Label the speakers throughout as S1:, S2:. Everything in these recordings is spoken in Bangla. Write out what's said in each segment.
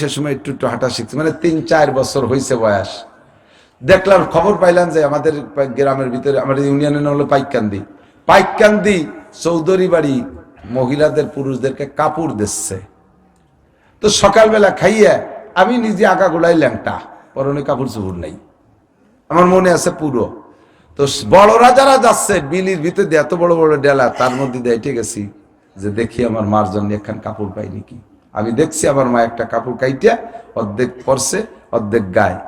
S1: সে সময় একটু একটু হাঁটা শিখছি। মানে তিন, চার বছর হয়েছে বয়স। দেখলাম, খবর পাইলাম যে আমাদের গ্রামের ভিতরে আমাদের ইউনিয়নের নাম হলো পাইকান্দি পাইকান্দি চৌধুরী বাড়ি মহিলাদের, পুরুষদেরকে কাপড় দিচ্ছে। তো সকালবেলা খাইয়ে আমি নিজে আঁকা গোড়াই ল্যাংটা পরনে কাপড় চুপুর নাই। আমার মনে আছে পুরো। তো বড়রা যারা যাচ্ছে, বিলির ভিতরে এত বড় বড় ডেলা, তার মধ্যে দিয়ে গেছি যে দেখি আমার মার জন্য একখান কাপড় পাই নাকি আমি দেখছি আমার মা একটা কাপড় কাইটা অর্ধেক পরছে, অর্ধেক গায়ে।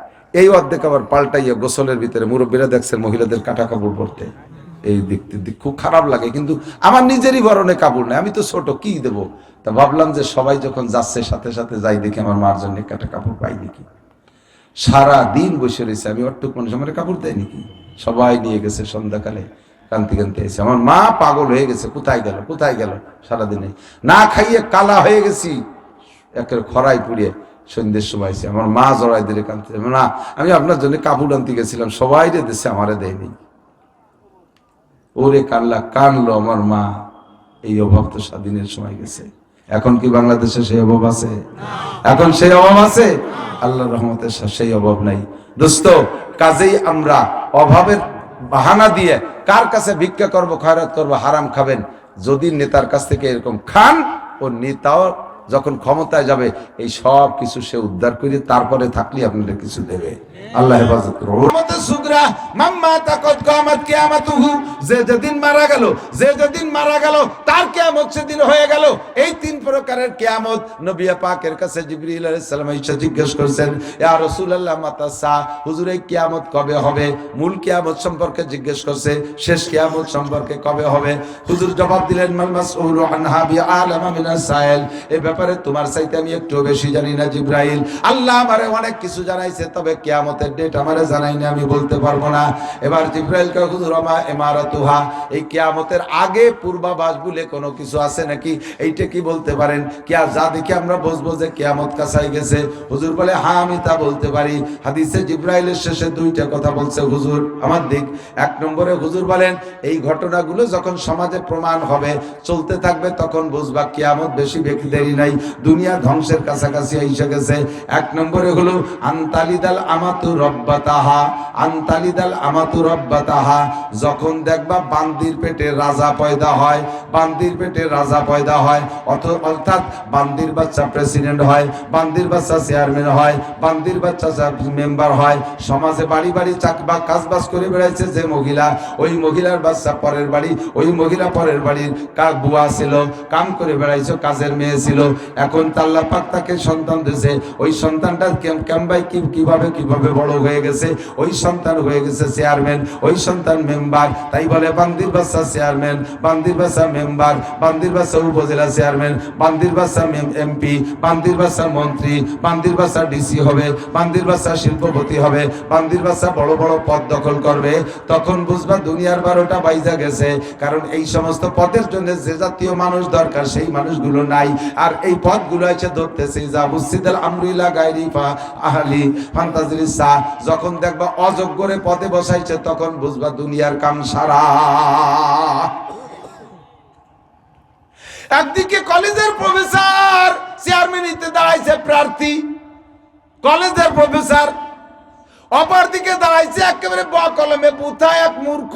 S1: এই অর্ধেক আবার পাল্টাইয়া গোসলের ভিতরে মুরব্বীরা দেখছেন মহিলাদের কাটা কাপড় পরতে। এই দেখতে খুব খারাপ লাগে, কিন্তু আমার নিজেরই বরণে কাপড় নেই, আমি তো ছোট, কি দেবো? তা ভাবলাম যে সবাই যখন যাচ্ছে, সাথে সাথে যাই দেখি আমার মার জন্য কাটা কাপড় পাই নাকি। সারা দিন বসে রয়েছে, আমি অট্টুক মানুষ, আমার কাপড় দেয় নাকি? সবাই নিয়ে গেছে সন্ধ্যাকালে, কান্তি কান্তি এসে আমার মা পাগল হয়ে গেছে, কোথায় গেল কোথায় গেল সারাদিনে? না খাইয়ে কালা হয়ে গেছি। একের খরাই পুড়িয়ে সন্ধ্যের সময় এসে আমার মা জড়াই দিলে কান্তি না আমি আপনার জন্য কাপড় আনতে গেছিলাম, সবাই রে দেশে আমারে দেয়নি। ওরে কান্লা কানলো আমার মা, এই অভাব তো স্বাধীনের সময় গেছে। এখন কি বাংলাদেশে সেই অভাব আছে? এখন সেই অভাব আছে? আল্লাহ রহমতের সেই অভাব নাই। দোস্ত, কাজেই আমরা অভাবের বাহানা দিয়ে কার কাছে ভিক্ষা করব, খয়রাত করব, হারাম খাবেন, যদি নেতার কাছ থেকে এরকম খান, ও নেতাও যখন ক্ষমতায় যাবে এই সব কিছু সে উদ্ধার করে তারপরে থাকলে আপনাদের কিছু দেবে। আল্লাহ হেফাজত করুন সুগরা, মাম্মা তাকত কামাত কিয়ামাতুহু। যে যেদিন মারা গেল, যে যেদিন মারা গেল, তার কিয়ামত সেদিন হয়ে গেল। এই তিন প্রকারের কিয়ামত নবী পাকের কাছে জিবরিল আলাইহিস সালাম এসে জিজ্ঞেস করেছেন, ইয়া রাসূলুল্লাহ, মাতাসা, হুজুর, এই কিয়ামত কবে হবে? মূল কিয়ামত সম্পর্কে জিজ্ঞেস করছে, শেষ কিয়ামত সম্পর্কে কবে হবে? হুজুর জবাব দিলেন মাল মাসউলু আনহা বিআলামা মিনাস সাইল। এই ব্যাপারে তোমার চাইতে আমি একটু বেশি জানি না, জিব্রাইল। আল্লাহ আমারে অনেক কিছু জানাইছে, তবে কিয়ামতের ডেট আমারে জানাই না আমি বলতে পারব না। এবার জিব্রাইল কে হুজুর, আমা ইমারাতুহা? এই কিয়ামতের আগে পূর্বাভাস বলে কোনো কিছু আছে নাকি? এইটা কি বলতে পারেন? কি আর যা দেখে আমরা বুঝব যে কিয়ামত কাছাই গেছে? হুজুর বলে হ্যাঁ আমি তা বলতে পারি। হাদিসে জিব্রাইলের শেষে দুইটা কথা বলছে, হুজুর, আমার দিক। এক নম্বরে হুজুর বলেন, এই ঘটনাগুলো যখন সমাজে প্রমাণ হবে, চলতে থাকবে, তখন বুঝবা কিয়ামত বেশি বেশি দেরি নাই। দুনিয়া ধ্বংসের কাছাকাছি এসে গেছে। এক নম্বরে হলো, আন্তালিদাল আমাতু রব্বাতাহা, আন্তালিদাল আমাতু রব্বাতাহা। যখন দেখবা বান্দির পেটে রাজা পয়দা হয়, বান্দির পেটে রাজা পয়দা হয়, অথ- অর্থাৎ বান্দির বাচ্চা প্রেসিডেন্ট হয়, বান্দির বাচ্চা চেয়ারম্যান হয়, বান্দির বাচ্চা মেম্বার হয়, সমাজে বাড়ি বাড়ি চাকবা, কাজবাজ করে বেড়াইছে যে মহিলা, ওই মহিলার বাচ্চা পরের বাড়ি, ওই মহিলা পরের বাড়ির কাক বুয়া ছিল, কাম করে বেড়াইছো, কাজের মেয়ে ছিল। এখন তাল্লা পাক তাকে সন্তান দিয়েছে। ওই সন্তানটা কেম- কেমবাই কি কীভাবে কীভাবে বড় হয়ে গেছে, ওই সন্তান হয়ে গেছে চেয়ারম্যান ওই সন্তান মেম্বার তাই বলে বান্দির বাচ্চা চেয়ারম্যান বান্দির বাচ্চা মেম্বার বান্দির বাচ্চা উপজেলা চেয়ারম্যান বান্দির বাচ্চা এমপি বান্দির বাচ্চা মন্ত্রী, বান্দির বাচ্চা ডিসি হবে, বান্দির বাচ্চা শিল্পপতি হবে, বান্দির বাচ্চা বড় বড় পদ দখল করবে। তখন বুঝবা দুনিয়ার বারোটা বাইজা গেছে, কারণ এই সমস্ত পদের জন্য যে জাতীয় মানুষ দরকার, সেই মানুষগুলো নাই। আর এই পদগুলো আছে ধরতেছে যা মুসিদাল আমরুল্লাহ গাইরি ফা আহলি, ফান্তাজির সা যখন দেখবা অযোগ্যরে পদে বসাইছে, তখন বুঝবা দুনিয়ার কাম সারা। একদিকে কলেজের প্রফেসর চেয়ারম্যানিতে দাঁড়াইছে প্রার্থী, কলেজের প্রফেসর, অপরদিকে দাঁড়াইছে একেবারে ব কলমে বুথা এক মূর্খ।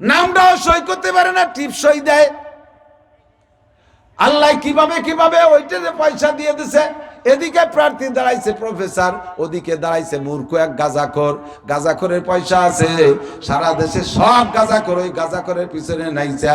S1: নামটাও সই করতে পারে না, টিপ সই দেয়। আল্লাহ কীভাবে কীভাবে ওইটা যে পয়সা দিয়ে দিছে। এদিকে প্রার্থী দাঁড়াইছে প্রফেসর, ওদিকে দাঁড়াইছে মূর্খ এক গাজাখোর। গাজাখোরের পয়সা আছে, সারা দেশে সব গাজাখোর, ওই গাজাখোরের পিছনে নাইছা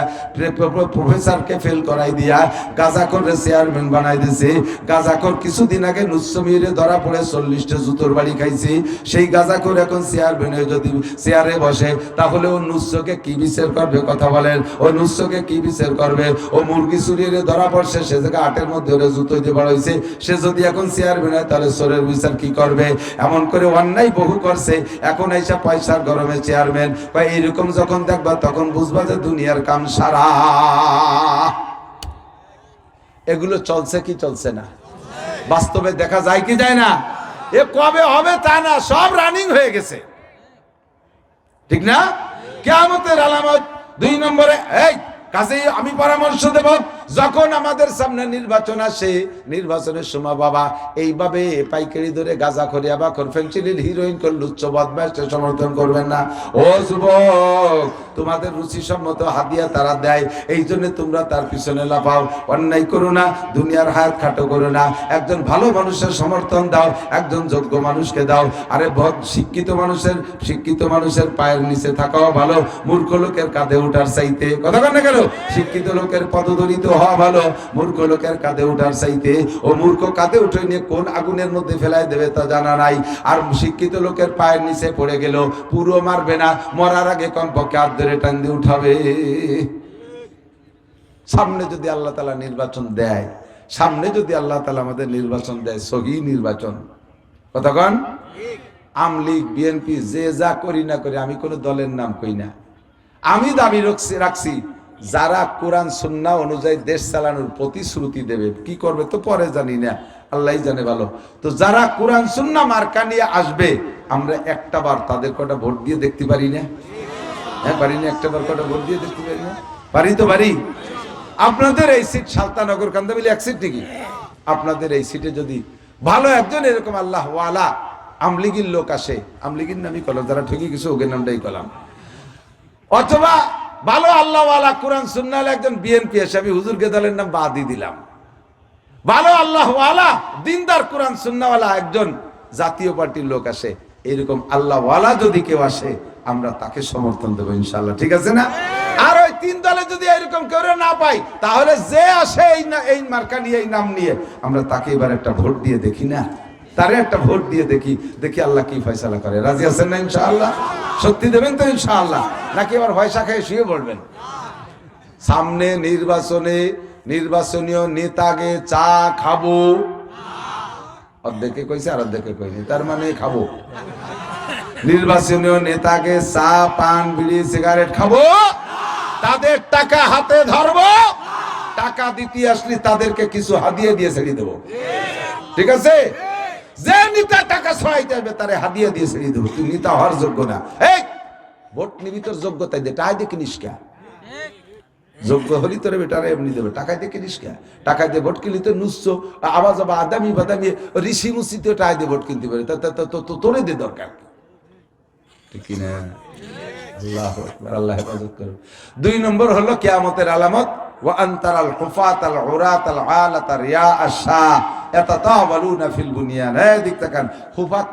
S1: প্রফেসরকে ফেল করাই দিয়া গাজাখোরের চেয়ারম্যান বানাই দিছে। গাজাখোর কিছুদিন আগে নুসমিরে ধরা পড়ে চল্লিশটা জুতোর বাড়ি খাইছি। সেই গাজাখোর এখন চেয়ারম্যান হয়ে যদি চেয়ারে বসে, তাহলে ও নুসকে কি বিচার করবে কথা বলেন? ও নুসকে কি বিচার করবে? ও মুরগি চুরিয়ে ধরা পড়ছে, সে জায়গায় আটের মধ্যে জুতো দিয়ে বড় হয়েছে সে যদি এখন চেয়ারম্যান হয়, তাহলে সোরের বিচার কি করবে? এমন করে অন্যায় বহু করছে। এখন এইসব পয়সার গরমে চেয়ারম্যান বা এইরকম যখন দেখবা, তখন বুঝবা যে দুনিয়ার কাম সারা। এগুলো চলছে কি চলছে না? বাস্তবে দেখা যায় কি যায় না? এ কবে হবে তা না, সব রানিং হয়ে গেছে। ঠিক না? কেমতের আলামত, দুই নম্বরে, এই, কাজেই আমি পরামর্শ দেব যখন আমাদের সামনে নির্বাচন আসে, নির্বাচনের সময় বাবা, এইভাবে পাইকারি ধরে গাঁজা করে আবার ফেন্সিলিন হিরোইন করল উচ্চ বদমাসকে সমর্থন করবেন না। ও যুবক, তোমাদের রুচি সম্মত হাদিয়া তারা দেয় এই জন্য তোমরা তার পিছনে লাফাও। অন্যায় করো না, দুনিয়ার হাত খাটো করো না। একজন ভালো মানুষের সমর্থন দাও, একজন যোগ্য মানুষকে দাও। আরে শিক্ষিত মানুষের শিক্ষিত মানুষের পায়ের নিচে থাকাও ভালো। মূর্খ লোকের কাঁধে উঠার চাইতে, কথা কেন? শিক্ষিত লোকের পদদলিত হওয়া ভালো। মূর্খ লোকের কাঁধে উঠার চাইতে, ও মূর্খ কাঁধে উঠে নিয়ে কোন আগুনের মধ্যে ফেলাই দেবে তা জানা নাই। আর শিক্ষিত লোকের পায়ের নিচে পড়ে গেল, পুরো মারবে না, মরার আগে কমপক্ষে হাত ধরে টান দিয়ে উঠাবে। সামনে যদি আল্লাহ তালা নির্বাচন দেয়, সামনে যদি আল্লাহ তালা আমাদের নির্বাচন দেয়, সহি নির্বাচন। কতক্ষণ আমলিগ, বিএনপি, যে যা করি না করি, আমি কোনো দলের নাম কই না। আমি দাবি রাখছি রাখছি। যারা কোরআন, সুন্না অনুযায়ী দেশ চালানোর প্রতিশ্রুতি দেবে, কি করবে তো পরে জানি না, আল্লাহ জানে ভালো। তো যারা কোরআন, সুন্না মার্কা নিয়ে আসবে, আমরা একটা বার তাদের কটা ভোট দিয়ে দেখতে পারি না? হ্যাঁ পারি না একটা বার কটা ভোট দিয়ে দেখতে পারি না? পারি তো পারি। আপনাদের এই সিট সালতানগর কান্দাবিলি এক সিট নাকি? আপনাদের এই সিটে যদি ভালো একজন এরকম আল্লাহ ওয়ালা আমলিগির লোক আসে, আমলিগির নামই কলাম, যারা ঠিকই কিছু ওকে নামটাই কলাম। অথবা ভালো আল্লাহ কোরআন সুন্নাল একজন বিএনপি এসে আমি হুজুরকে দলের নাম বাদি দিলাম। ভালো আল্লাহ ওয়ালা দিনদার কোরআন সুন্নাওয়ালা একজন জাতীয় পার্টির লোক আসে। এরকম আল্লাহ ওয়ালা যদি কেউ আসে, আমরা তাকে সমর্থন দেবো ইনশাল্লাহ ঠিক আছে না? আর ওই তিন দলে যদি এরকম কেউ না পাই তাহলে যে আসে এই এই মার্কা নিয়ে, এই নাম নিয়ে, আমরা তাকে এবার একটা ভোট দিয়ে দেখি না? তারে একটা ভোট দিয়ে দেখি দেখি আল্লাহ কি ফয়সালা করে। রাজি আছেন না ইনশাআল্লাহ? সত্যি দেবেন তো ইনশাআল্লাহ? নাকি আবার ভয়সা খেয়ে শুয়ে পড়বেন? সামনে নির্বাচনে, নির্বাচনীয় নেতাকে চা খাব। অর্ধেকে কইছে আর অর্ধেকে কইনি, তার মানে খাব। নির্বাচনীয় নেতাকে চা, পান, বিড়ি, সিগারেট খাব। তাদের টাকা হাতে ধরবো। টাকা দিতে আসলে তাদেরকে কিছু হাদিয়ে দিয়ে ছেড়ে দেবো। ঠিক আছে? যে নেতা টাকা ছড়াইতে আসবে তারে হাদিয়া দিয়ে ছেড়ে দেবো। তুই নেতা হওয়ার যোগ্য না। ভোট নিবি তোর যোগ্যতাই দে টাই দেখি যোগ্য হলি তোর বেটারা এমনি দেবে, টাকায় দিয়ে কে? টাকায় দিয়ে ভোট কিনলি তো নুসছো আবার আদামি বাদামি, ঋষি মুসিতে টাকা দিয়ে ভোট কিনতে পারে। তোরে দে দরকার ঠিক না আল্লাহ আল্লাহ হেফাজত করুন দুই নম্বর হলো কেয়ামতের আলামত, ওয়া আনতারাল হুফাত আল আল রিয়া আশা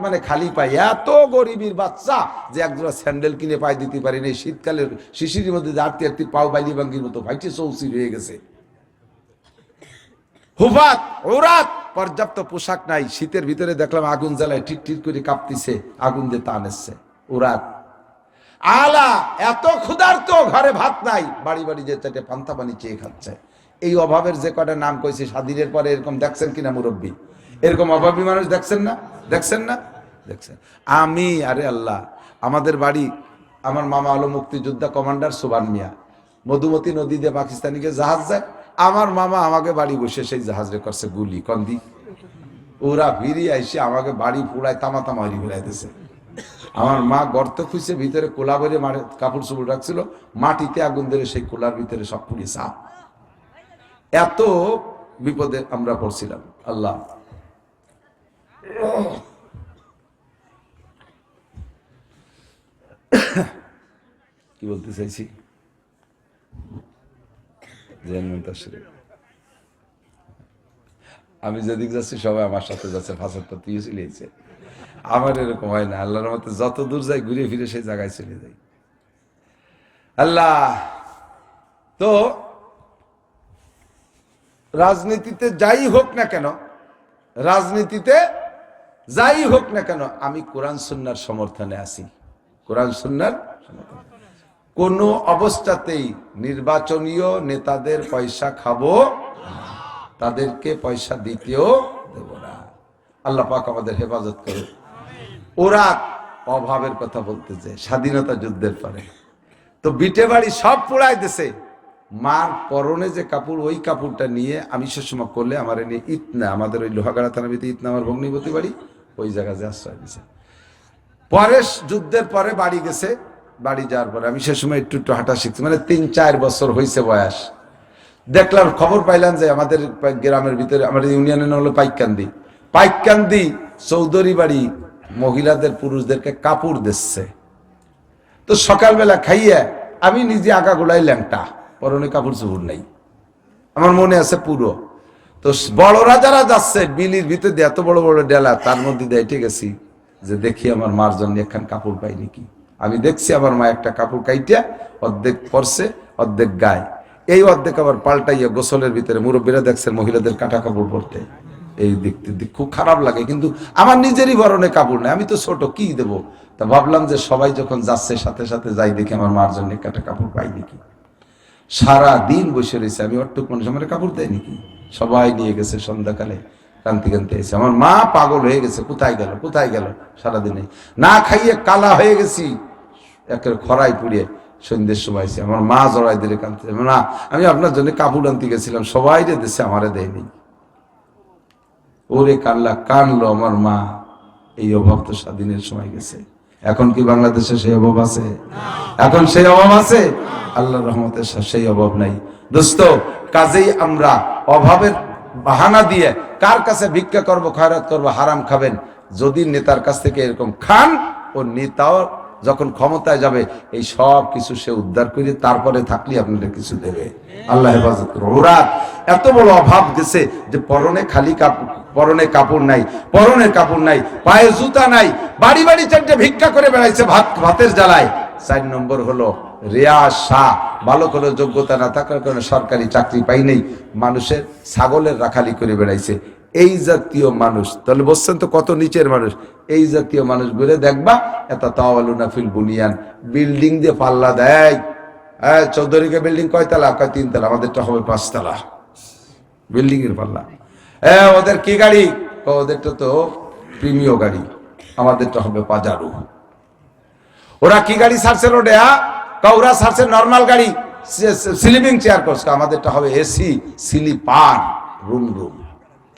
S1: মানে খালি পায়। এত গরিবের বাচ্চা যে একজোড়া স্যান্ডেল কিনে পায় দিতে পারি না এই শীতকালের শিশির মধ্যে আটটি আটটি পাও বাইলি বাঙ্গির মতো ভাইটি চৌসি হয়ে গেছে। হুফাত ওরাত পর্যাপ্ত পোশাক নাই। শীতের ভিতরে দেখলাম আগুন জ্বালায় ঠিক ঠিক করে কাঁপতিছে। আগুন দিয়ে টান এসছে ওরাত আলা, এত ক্ষুধার্ত, ঘরে ভাত নাই। বাড়ি বাড়ি যে পান্তা পানি চেয়ে খাচ্ছে। এই অভাবের যে কটা নাম কইছে, স্বাধীনের পরে এরকম দেখছেন কিনা মুরব্বী? এরকম অভাবী মানুষ দেখছেন না? দেখছেন না? দেখছেন। আমি, আরে আল্লাহ, আমাদের বাড়ি, আমার মামা হলো মুক্তিযোদ্ধা কমান্ডার সুবান মিয়া। মধুমতি নদী দিয়ে পাকিস্তানিকে জাহাজ যায়, আমার মামা আমাকে বাড়ি বসে সেই জাহাজে করছে গুলি কন্দি ওরা ফিরিয়ে আইসে আমাকে বাড়ি পুরায় তামা তামা তামারি ফিরাইতেছে আমার মা গর্ত খুঁজছে, ভিতরে কোলা মারে, কাপড় চোপড় রাখছিল, মাটিতে আগুন ধরে সেই কোলার ভিতরে সব পুড়িয়ে সাপ। এত বিপদে আমরা পড়ছিলাম, আল্লাহ। কি বলতে চাইছি? আমি যেদিক যাচ্ছি, সবাই আমার সাথে যাচ্ছে ফাঁসারটা তুই চলিয়েছে আমার এরকম হয় না, আল্লাহর মতে যত দূর যাই, ঘুরে ফিরে সেই জায়গায় চলে যাই। আল্লাহ, তো রাজনীতিতে যাই হোক না কেন, রাজনীতিতে যাই হোক না কেন, আমি কোরআন সুন্নার সমর্থনে আছি। কোরআন সুন্নার কোন অবস্থাতেই নির্বাচনীয় নেতাদের পয়সা খাব, তাদেরকে পয়সা দিতেও দেব না। আল্লাহ পাক আমাদের হেফাজত করুক ওরা অভাবের কথা বলতেছে, স্বাধীনতা যুদ্ধের পরে। তো বিটে বাড়ি সব পোড়াই দিছে। মার পরনে যে কাপড়, ওই কাপড়টা নিয়ে আমি সে সময় করলে আমার এনে ইতনা, আমাদের ওই লোহাগাড়া থানাবিতে ইতনা আমার ভগ্নিপতি বাড়ি, ওই জায়গায় যে আশ্রয় দিছে পরে যুদ্ধের পরে বাড়ি গেছে, বাড়ি যাওয়ার পরে আমি সে সময় একটু একটু হাঁটা শিখছি মানে তিন চার বছর হয়েছে বয়স। দেখলাম, খবর পাইলাম যে আমাদের গ্রামের ভিতরে, আমাদের ইউনিয়নের নাম হলো পাইকান্দি। পাইকান্দি চৌধুরী বাড়ি মহিলাদের, পুরুষদেরকে কাপড় দিচ্ছে। তো সকালবেলা খাইয়ে আমি নিজে আঁকা গোড়াই ল্যাংটা। পরনে কাপড় চোপড় নাই। আমার মনে আছে পুরো। তো বড়রা যারা যাচ্ছে বিলির ভিতরে দিয়ে এত বড় বড় ডেলা, তার মধ্যে দিয়ে হেঁটে গেছি যে দেখি আমার মার জন্য একখান কাপড় পাই নাকি। আমি দেখছি আমার মা একটা কাপড় কাইটা, অর্ধেক পরছে, অর্ধেক গায়ে। এই অর্ধেক আবার পাল্টাইয়া গোসলের ভিতরে মুরব্বীরা দেখছেন মহিলাদের কাটা কাপড় পরতে। এই দেখতে খুব খারাপ লাগে, কিন্তু আমার নিজেরই বরণে কাপড় নেই, আমি তো ছোট, কি দেবো? তা ভাবলাম যে সবাই যখন যাচ্ছে, সাথে সাথে যাই দেখি আমার মার জন্য কাটা কাপড় পাই নাকি। সারা দিন বসে রয়েছে। আমি অটুক মানুষ আমার কাপড় দেয় নাকি সবাই নিয়ে গেছে সন্ধ্যাকালে কান্তি কান্তি এসে। আমার মা পাগল হয়ে গেছে কোথায় গেল কোথায় গেল সারাদিনে? না খাইয়ে কালা হয়ে গেছি। একের খরাই পুড়িয়ে সন্ধ্যের সময় এসে আমার মা জড়াই দিলে কানতে না আমি আপনার জন্য কাপড় আনতে গেছিলাম সবাই যে দেশে আমারে দেয়নি। ওরে কাল্লা কানলো আমার মা। এই অভাব তো স্বাধীনের সময় গেছে। এখন কি বাংলাদেশে সেই অভাব আছে? এখন সেই অভাব আছে? আল্লাহর রহমতের সেই অভাব নাই। দোস্ত, কাজেই আমরা অভাবের বাহানা দিয়ে কার কাছে ভিক্ষা করব, খয়রাত করব, হারাম খাবেন? যদি নেতার কাছ থেকে এরকম খান, ও নেতাও যখন ক্ষমতায় যাবে, এই সব কিছু সে উদ্ধার করে তারপরে থাকলে আপনাদের কিছু দেবে। আল্লাহ হেফাজত এত বড় অভাব গেছে যে পরনে খালি পরনে কাপড় নাই পরনের কাপড় নাই, পায়ে জুতা নাই, বাড়ি বাড়ি চারটে ভিক্ষা করে বেড়াইছে ভাত ভাতের জ্বালায়। চার নম্বর হলো রেয়াজ শাহ, ভালো করে যোগ্যতা না থাকার কারণে সরকারি চাকরি পাই নেই, মানুষের ছাগলের রাখালি করে বেড়াইছে। এই জাতীয় মানুষ, তাহলে বলছেন তো কত নিচের মানুষ? এই জাতীয় মানুষ ঘুরে দেখবা, এত তাওয়ালুনা ফিল বুনিয়ান, বিল্ডিং দিয়ে পাল্লা দেয়। হ্যাঁ চৌধুরীকে বিল্ডিং কয়তলা কয় তিনতলা আমাদেরটা হবে পাঁচতলা বিল্ডিং এর পাল্লা। হ্যাঁ ওদের কি গাড়ি? ওদেরটা তো প্রিমিয় গাড়ি। আমাদেরটা হবে পাজারু। ওরা কি গাড়ি ছাড়ছে রোডে ওরা ছাড়ছে নর্মাল গাড়ি স্লিপিং চেয়ার করছে। আমাদেরটা হবে এসি স্লিপার, রুম রুম।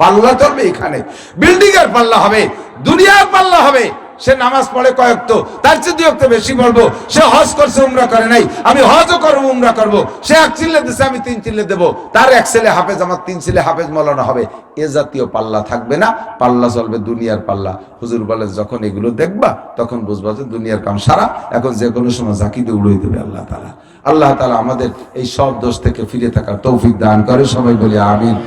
S1: পাল্লা চলবে এখানে। বিল্ডিং এর পাল্লা হবে, দুনিয়ার পাল্লা হবে। সে নামাজ পড়ে কয়েক তো তার চেয়ে দুই তো বেশি বলব সে হজ করছে, উমরা করে নাই। আমি হজও করব, উমরা করব। সে এক চিল্লে দিছে, আমি তিন চিল্লে দেবো। তার এক ছেলে হাফেজ, আমার তিন ছেলে হাফেজ মলানো হবে। এ জাতীয় পাল্লা থাকবে না, পাল্লা চলবে দুনিয়ার পাল্লা। হুজুর বলে, যখন এগুলো দেখবা, তখন বুঝবা যে দুনিয়ার কাম সারা। এখন যে কোনো সময় জাকিতে উড়িয়ে দেবে আল্লাহ তালা আল্লাহ তালা আমাদের এই সব দোষ থেকে ফিরে থাকার তৌফিক দান করে। সবাই বলে, আমিন।